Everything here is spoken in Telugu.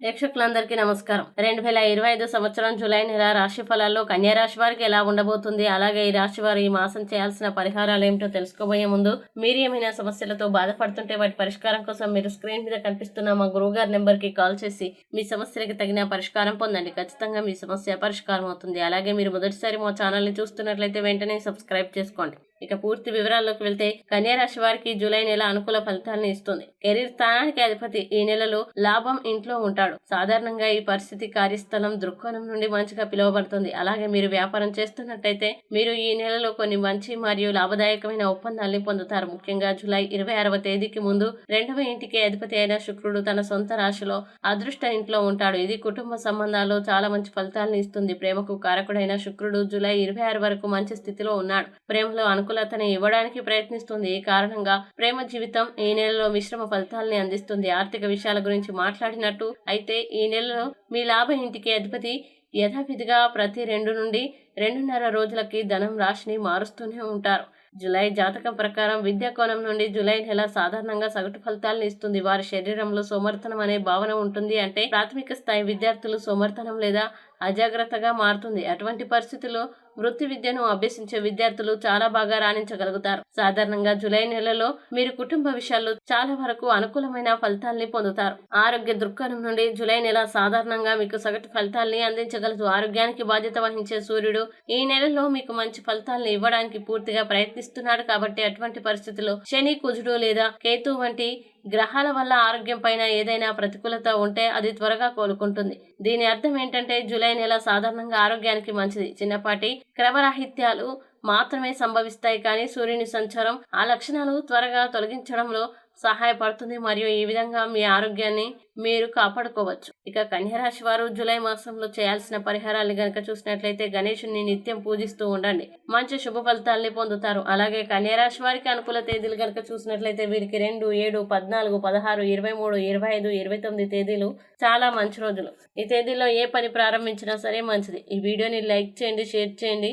ప్రేక్షకులందరికీ నమస్కారం. రెండు వేల ఇరవై ఐదు సంవత్సరం జూలై నెల రాశి ఫలాల్లో కన్యా రాశి వారికి ఎలా ఉండబోతుంది? అలాగే ఈ రాశి వారు ఈ మాసం చేయాల్సిన పరిహారాలు ఏమిటో తెలుసుకోబోయే ముందు మీరు ఏమైనా సమస్యలతో బాధపడుతుంటే వాటి పరిష్కారం కోసం మీరు స్క్రీన్ మీద కనిపిస్తున్న మా గురువు గారి కాల్ చేసి మీ సమస్యలకు తగిన పరిష్కారం పొందండి. ఖచ్చితంగా మీ సమస్య పరిష్కారం అవుతుంది. అలాగే మీరు మొదటిసారి మా ఛానల్ని చూస్తున్నట్లయితే వెంటనే సబ్స్క్రైబ్ చేసుకోండి. ఇక పూర్తి వివరాల్లోకి వెళ్తే కన్యా రాశి వారికి జూలై నెల అనుకూల ఫలితాలను ఇస్తుంది. కెరీర్ స్థానానికి అధిపతి ఈ నెలలో లాభం ఇంట్లో ఉంటాడు. సాధారణంగా ఈ పరిస్థితి కార్యస్థలం దృక్కోణం నుండి మంచిగా పిలువబడుతుంది. అలాగే మీరు వ్యాపారం చేస్తున్నట్టయితే మీరు ఈ నెలలో కొన్ని మంచి మరియు లాభదాయకమైన ఒప్పందాల్ని పొందుతారు. ముఖ్యంగా జూలై ఇరవై ఆరవ తేదీకి ముందు రెండవ ఇంటికి అధిపతి అయిన శుక్రుడు తన సొంత రాశిలో అదృష్ట ఇంట్లో ఉంటాడు. ఇది కుటుంబ సంబంధాల్లో చాలా మంచి ఫలితాలను ఇస్తుంది. ప్రేమకు కారకుడైన శుక్రుడు జూలై ఇరవై ఆరు వరకు మంచి స్థితిలో ఉన్నాడు. ప్రేమలో అనుకూలతని ఇవ్వడానికి ప్రయత్నిస్తుంది. ఈ కారణంగా ప్రేమ జీవితం ఈ నెలలో మిశ్రమ ఫలితాలని అందిస్తుంది. ఆర్థిక విషయాల గురించి మాట్లాడినట్టు అయితే ఈ నెలలో మీ లాభ ఇంటికి అధిపతి యథావిధిగా ప్రతి రెండు నుండి రెండున్నర రోజులకి ధనం రాశిని మారుస్తూనే ఉంటారు. జులై జాతకం ప్రకారం విద్యా కోణం నుండి జులై నెల సాధారణంగా సగటు ఫలితాలను ఇస్తుంది. వారి శరీరంలో సోమర్థనం అనే భావన ఉంటుంది. అంటే ప్రాథమిక స్థాయి విద్యార్థులు సోమర్థనం లేదా అజాగ్రత్తగా మారుతుంది. అటువంటి పరిస్థితుల్లో వృత్తి విద్యను అభ్యసించే విద్యార్థులు చాలా బాగా రాణించగలుగుతారు. సాధారణంగా జూలై నెలలో మీరు కుటుంబ విషయాల్లో చాలా వరకు అనుకూలమైన ఫలితాల్ని పొందుతారు. ఆరోగ్య దృక్కోణం నుండి జూలై నెల సాధారణంగా మీకు సగటు ఫలితాల్ని అందించగలదు. ఆరోగ్యానికి బాధ్యత వహించే సూర్యుడు ఈ నెలలో మీకు మంచి ఫలితాలను ఇవ్వడానికి పూర్తిగా ప్రయత్నిస్తున్నాడు కాబట్టి అటువంటి పరిస్థితుల్లో శని కుజుడు లేదా కేతు వంటి గ్రహాల వల్ల ఆరోగ్యం పైన ఏదైనా ప్రతికూలత ఉంటే అది త్వరగా కోలుకుంటుంది. దీని అర్థం ఏంటంటే జూలై నెల సాధారణంగా ఆరోగ్యానికి మంచిది. చిన్నపాటి క్రమరాహిత్యాలు మాత్రమే సంభవిస్తాయి కానీ సూర్యుని సంచారం ఆ లక్షణాలు త్వరగా తొలగించడంలో సహాయపడుతుంది మరియు ఈ విధంగా మీ ఆరోగ్యాన్ని మీరు కాపాడుకోవచ్చు. ఇక కన్యరాశి వారు జూలై మాసంలో చేయాల్సిన పరిహారాలు గనక చూసినట్లయితే గణేషుని నిత్యం పూజిస్తూ ఉండండి. మంచి శుభ ఫలితాల్ని పొందుతారు. అలాగే కన్యరాశి వారికి అనుకూల తేదీలు గనక చూసినట్లయితే వీరికి రెండు ఏడు పద్నాలుగు పదహారు ఇరవై మూడు ఇరవై ఐదు ఇరవై తొమ్మిది తేదీలు చాలా మంచి రోజులు. ఈ తేదీలో ఏ పని ప్రారంభించినా సరే మంచిది. ఈ వీడియోని లైక్ చేయండి షేర్ చేయండి.